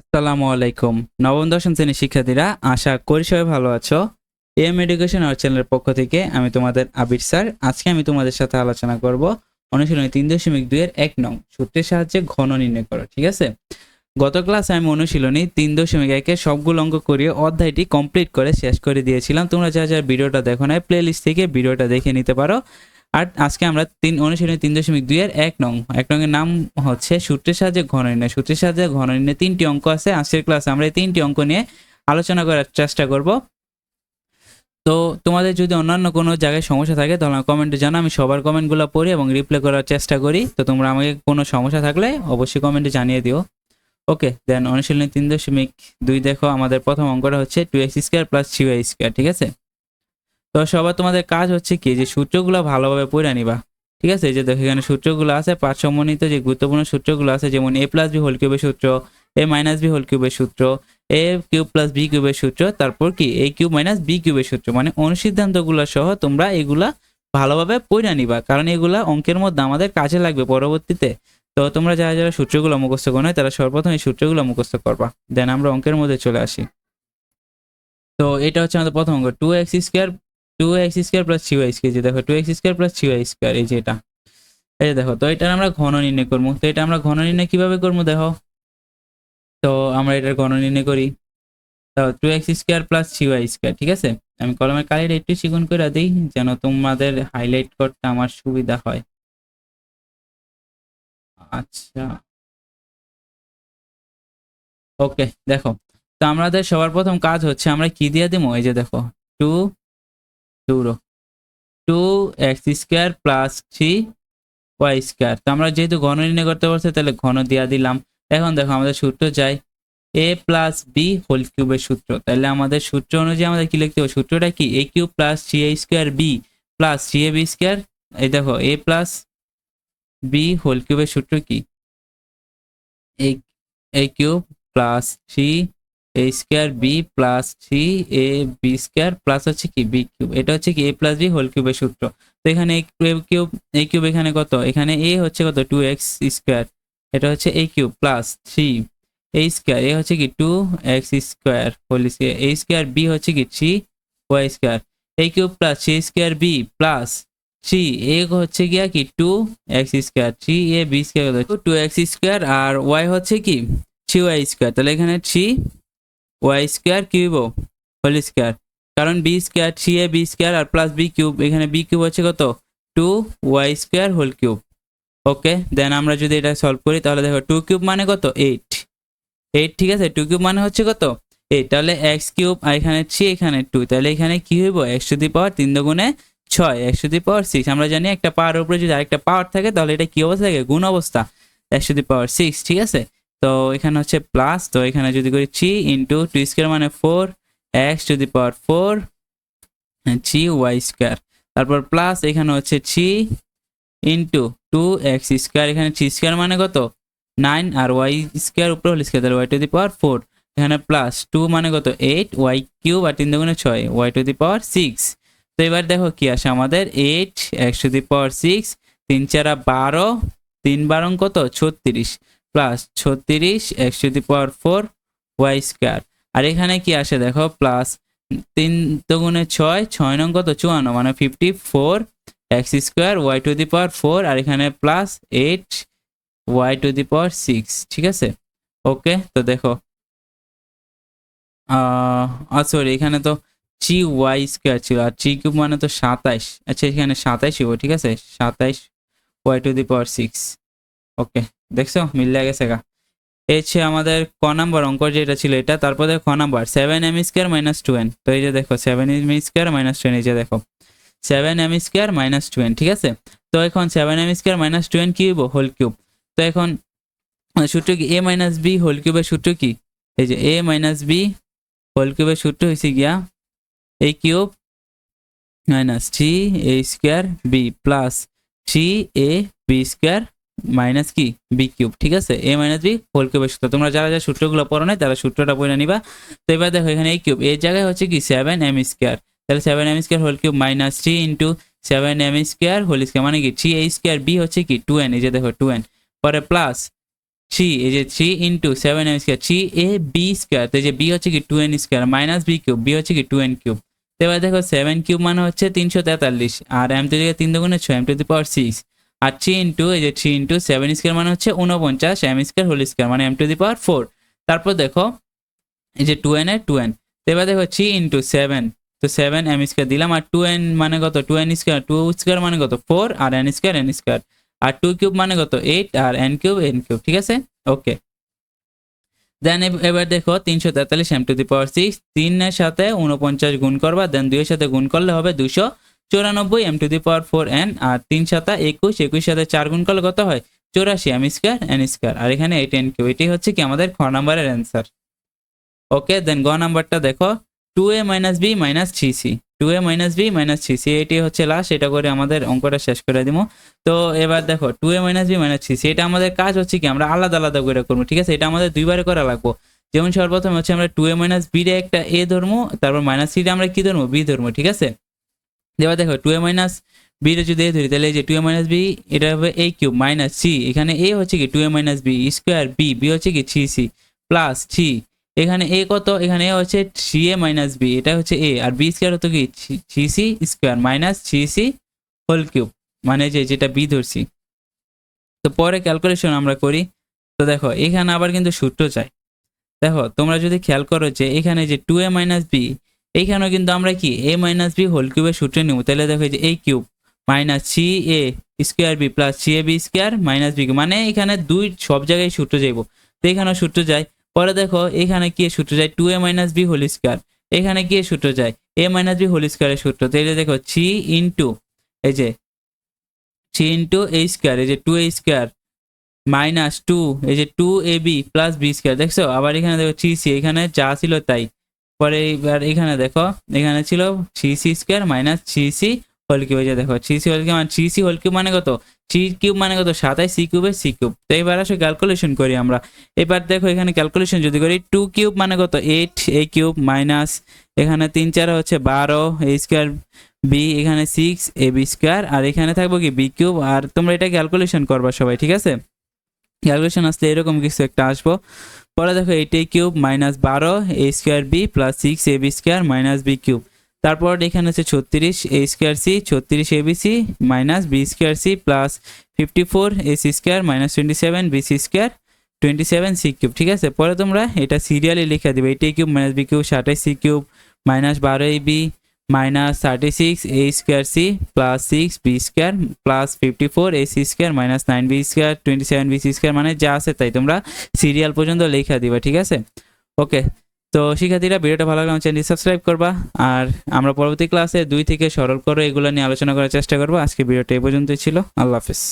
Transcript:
আসসালামু আলাইকুম। নবম, দশম শ্রেণির শিক্ষার্থীরা, আশা করি সবাই ভালো আছো। এম এডুকেশন আওয়ার চ্যানেলের পক্ষ থেকে আমি তোমাদের আবির স্যার। আজকে আমি তোমাদের সাথে আলোচনা করব অনুশীলনী তিন দশমিক দুইয়ের এক নং সূত্রের সাহায্যে ঘন নির্ণয় করো, ঠিক আছে? গত ক্লাসে আমি অনুশীলনী তিন দশমিক একে সবগুলো অঙ্ক করিয়ে অধ্যায়টি কমপ্লিট করে শেষ করে দিয়েছিলাম। তোমরা যা যা ভিডিওটা দেখো নাই প্লে লিস্ট থেকে ভিডিওটা দেখে নিতে পারো। আর আজকে আমরা তিন অনুশীলনী তিন দশমিক দুই দুইয়ের এক নং, এক নংয়ের নাম হচ্ছে সূত্রের সাহায্যে ঘন নির্ণয়। সূত্রের সাহায্যে ঘন নির্ণয় তিনটি অঙ্ক আছে। আজকের ক্লাসে আমরা এই তিনটি অঙ্ক নিয়ে আলোচনা করার চেষ্টা করব। তো তোমাদের যদি অন্যান্য কোনো জায়গায় সমস্যা থাকে, তাহলে কমেন্টে জানো আমি সবার কমেন্টগুলো পড়ি এবং রিপ্লাই করার চেষ্টা করি। তো তোমরা আমাকে কোনো সমস্যা থাকলে অবশ্যই কমেন্টে জানিয়ে দিও। ওকে, দেন অনুশীলনী তিন দশমিক দুই দেখো। আমাদের প্রথম অঙ্কটা হচ্ছে two x square plus three y square, ঠিক আছে? তো সবার তোমাদের কাজ হচ্ছে কি, যে সূত্রগুলো ভালোভাবে পড়ে নিবা। ঠিক আছে? যে দেখো এখানে সূত্রগুলো আছে পাঁচ সম্বন্ধিত যে গুরুত্বপূর্ণ সূত্রগুলো আছে, যেমন এ প্লাস বি হোল কিউবের সূত্র এ মাইনাস বি হোল কিউবের সূত্র এ কিউব প্লাস বি কিউবের সূত্র, তারপর কি? এ কিউব মাইনাস বি কিউবের সূত্র। মানে অনুসিদ্ধান্তগুলো সহ তোমরা এগুলা ভালোভাবে পড়ে নিবা, কারণ এগুলা অঙ্কের মধ্যে আমাদের কাজে লাগবে পরবর্তীতে। তো তোমরা যারা যারা সূত্রগুলো মুখস্থ করো তারা সর্বপ্রথম এই সূত্রগুলো মুখস্থ করবা। দেন আমরা অঙ্কের মধ্যে চলে আসি। তো এটা হচ্ছে আমাদের প্রথম অঙ্ক। Two x square two x square plus দেখো two x square plus three y square এই যে এটা। এই দেখো, তো এটা আমরা ঘন নির্ণয় করব। তো এটা আমরা ঘন নির্ণয় কীভাবে করব দেখো? তো আমরা এটার ঘন নির্ণয় করি। তো two x square plus three y square ঠিক আছে? আমি কলমের কালিটা একটু চিকন করে দিই, যেন তোমাদের হাইলাইট করতে আমার সুবিধা হয়। আচ্ছা। ওকে দেখো। তো আমাদের সবার প্রথম কাজ হচ্ছে আমরা কি দিয়ে দেবো? এই যে দেখো two Trudeau two x square plus three y square তো আমরা যেহেতু ঘন নির্ণয় করতে পারছি, তাহলে ঘন দিয়া দিলাম। এখন দেখো আমাদের সূত্র চাই এ প্লাস বি হোল কিউবের সূত্র। তাহলে আমাদের সূত্র অনুযায়ী আমাদের কি লিখতে হবে? সূত্রটা কি? A cube plus three a square b plus three a b square এই দেখো এ প্লাস বি হোল কিউবের সূত্র কি? A cube plus three a square b plus three a b square plus হচ্ছে কি বি কিউব এটা হচ্ছে কি এ প্লাস বি হোল কিউবের সূত্র। তো এখানে এ কিউব এ কিউব এখানে কত? এখানে এ হচ্ছে কত? টু এক্স স্কোয়ার এটা হচ্ছে a cube plus three a square a হচ্ছে কি two x square whole square a square b হচ্ছে কি three y square a cube plus three square b plus three a হচ্ছে গিয়া কি two x square three a b square two x square R y হচ্ছে কি three y square তাহলে এখানে three y square cube whole square. কারণ b square three a, b square R plus b cube, এখানে b cube হচ্ছে কত? Two y square whole cube. Okay, then আমরা যদি এটা সলভ করি, তাহলে দেখো টু কিউব মানে কত? এইট। এইট, ঠিক আছে? টু কিউব মানে হচ্ছে কত? এইট। তাহলে এক্স কিউব, আর এখানে থ্রি, এখানে টু। তাহলে এখানে কি হইব? এক্স টু দি পাওয়ার তিন দুগুণে ছয়, x to the power six. আমরা জানি একটা পাওয়ার উপরে যদি আরেকটা পাওয়ার থাকে, তাহলে এটা কি অবস্থা থাকে? গুণ অবস্থা, x to the power six, ঠিক আছে? তো এখানে হচ্ছে প্লাস তো এখানে যদি করি থ্রি ইন্টু টু স্কোয়ার মানে four x to the power four three y square তারপর প্লাস এখানে হচ্ছে three into two x square এখানে থ্রি স্কোয়ার মানে কত? নাইন আর ওয়াই স্কোয়ার উপরে হল square y to the power four এখানে প্লাস টু মানে কত? এইট ওয়াই কিউব আর তিন দুগুণে ছয় y to the power six তো এবার দেখো কি আসে আমাদের eight x to the power six তিন চারা বারো, তিন বারং কত? ছত্রিশ। প্লাস ছত্রিশ x to the power four y square আর এখানে কি আসে দেখো প্লাস তিন দুগুণে ছয় ছয় নং কত? চুয়ান্ন মানে fifty four x square y to the power four আর এখানে plus eight y to the power six ঠিক আছে? ওকে তো দেখো। সরি এখানে তো থ্রি ওয়াই স্কোয়ার ছিল, আর থ্রি কিউব মানে তো সাতাইশ। আচ্ছা এখানে সাতাইশ ঠিক আছে? সাতাইশ y to the power six okay দেখছ? মিলে গেছে গা। এই হচ্ছে আমাদের ক নাম্বার অঙ্ক যেটা ছিল এটা, তারপরে খ number. Seven m square minus two n তো এই যে দেখো seven m square minus two n এই যে দেখো। Seven m square minus two n ঠিক আছে? তো এখন seven m square minus two n কি হোল কিউব তো এখন সূত্র কি? এ মাইনাস বি হোল কিউবের সূত্র কি? এই যে এ মাইনাস বি হোল কিউবের সূত্র হয়েছে গিয়া a cube minus three a square b plus three a b square minus কি? বি কিউব ঠিক আছে? এ মাইনাস বি হোল কিউবের সূত্র। তোমরা যারা যারা সূত্রগুলো পড়ো নাই, তারা সূত্রটা পড়ে নিবা। তো এবার দেখো, এখানে এই কিউব এর জায়গায় হচ্ছে কি? সেভেন এম স্কোয়ার তাহলে seven m square whole cube minus three into seven m square whole square মানে কি? থ্রি এ স্কোয়ার বি হচ্ছে কি? টু এন এই যে দেখো টু এন পরে প্লাস থ্রি এই যে three into seven m square three a b square তো এই যে বি হচ্ছে কি? Two n square minus b cube b হচ্ছে কি? টু এন কিউব এবার দেখো সেভেন কিউব মানে হচ্ছে তিনশো তেতাল্লিশ। আর এম টু দিকে তিন দুগুণে ছয় m to the power six R three into, এই যে থ্রি ইন্টু সেভেন স্কোয়ার মানে হচ্ছে উনপঞ্চাশ এম স্কোয়ার হোল স্কোয়ার মানে m to the power four. তারপর দেখো, এই যে টু এন এর টু এন। তো এবার দেখো, থ্রি ইন্টু সেভেন। তো সেভেন এম স্কোয়ার দিলাম, আর টু এন মানে কত? Two n square, two square মানে কত? ফোর, আর এন স্কোয়ার এন স্কোয়ার। আর টু কিউব মানে কত? এইট, আর এন কিউব এন কিউব, ঠিক আছে? ওকে। দেন এবার দেখো, তিনশো তেতাল্লিশ m to the power six, তিনের সাথে উনপঞ্চাশ গুণ করবা, দেন দুইয়ের সাথে গুণ করলে হবে দুশো চৌরানব্বই m to the power four n আর তিন সাতা একুশ একুশ সাথে চার গুণ করলে কত হয়? চৌরাশি এম স্কোয়ার এন স্কোয়ার আর এখানে এইট এন কিউ এটি হচ্ছে কি আমাদের খ নাম্বারের অ্যান্সার ওকে দেন গ নাম্বারটা দেখো। Two a minus b minus three c two a minus b minus three c এটি হচ্ছে লাস্ট এটা করে আমাদের অঙ্কটা শেষ করে দিব। তো এবার দেখো two a minus b minus three c এটা আমাদের কাজ হচ্ছে কি, আমরা আলাদা আলাদা করে করব, ঠিক আছে? এটা আমাদের দুইবারে করা লাগবো। যেমন সর্বপ্রথম হচ্ছে আমরা টু এ মাইনাস বি রে একটা এ ধরবো, তারপর মাইনাস সিটা আমরা কি ধরবো? বি ধরবো, ঠিক আছে? এবার দেখো টু এ মাইনাস বি রে যদি এ ধরি, তাহলে এই যে টু এ মাইনাস বি এটা হবে এ কিউব মাইনাস সি এখানে এ হচ্ছে কি two a minus b square b b হচ্ছে কি থ্রি সি প্লাস থ্রি এখানে এ কত? এখানে এ হচ্ছে থ্রি এ মাইনাস বি এটা হচ্ছে এ আর বি স্কোয়ার হতো কি? Three c square minus three c whole cube মানে যে, যেটা বি ধরছি। তো পরে ক্যালকুলেশন আমরা করি। তো দেখো, এখানে আবার কিন্তু সূত্র চাই। দেখো, তোমরা যদি খেয়াল করো যে, এখানে যে টু এ মাইনাস বি এইখানেও কিন্তু আমরা কি? এ মাইনাস বি হোল কিউবের সূত্র নিব। তাহলে দেখো যে এই cube minus c a square b plus c a b square minus b মানে এখানে দুই সব জায়গায় সূত্র যাইব। তো এখানেও সূত্র যায়। পরে দেখো এখানে কি সূত্র যায়? Two a minus b whole square এখানে কি সূত্র যায়? এ মাইনাস বি হোল স্কোয়ারের সূত্র। তো এই যে দেখো থ্রি ইন্টু এই যে থ্রি ইন্টু এ স্কোয়ার এই যে two a square minus two এই যে two a b plus b square দেখছ? আবার এখানে দেখো সি সি এখানে যা ছিল তাই। পরে এবার এখানে দেখো, এখানে ছিল three c square minus three c whole cube যে দেখো থ্রি সি হোল কিউব মানে থ্রি সি হোল কিউব মানে কত? থ্রি কিউব মানে কত? সাতাই সি কিউবের সি কিউব তো এবার আসলে ক্যালকুলেশন করি আমরা। এবার দেখো এখানে ক্যালকুলেশন যদি করি টু কিউব মানে কত? এইট এ কিউব মাইনাস এখানে তিন চার হচ্ছে বারো এ স্কোয়ার বি এখানে সিক্স এ বি স্কোয়ার আর এখানে থাকব কি? বি কিউব আর তোমরা এটা ক্যালকুলেশন করবা সবাই, ঠিক আছে? ক্যালকুলেশন আসলে এরকম কিছু একটা আসব। পরে দেখো এইট এ কিউব মাইনাস বারো a square b plus six a b square minus b cube তারপর এখানে হচ্ছে ছত্রিশ এ স্কোয়ার সি ছত্রিশ a b c minus b square c plus fifty four a c square minus twenty seven b c square twenty seven c cube ঠিক আছে? পরে তোমরা এটা সিরিয়ালি লিখে দেবে। Eight a cube minus b cube সাতাশ c cube minus বারো a b minus thirty six a square c plus six b square plus fifty four a c square minus nine b square twenty seven b c square মানে যা আছে তাই তোমরা serial পর্যন্ত লেখা দিবা, ঠিক আছে? ওকে তো শিক্ষার্থীরা ভিডিওটা ভালো লাগলে চ্যানেলটি সাবস্ক্রাইব করবা আর আমরা পরবর্তী ক্লাসে দুই থেকে সরল করে এগুলো নিয়ে আলোচনা করার চেষ্টা করব। আজকে ভিডিওটা এই পর্যন্তই ছিল। আল্লাহ হাফিজ।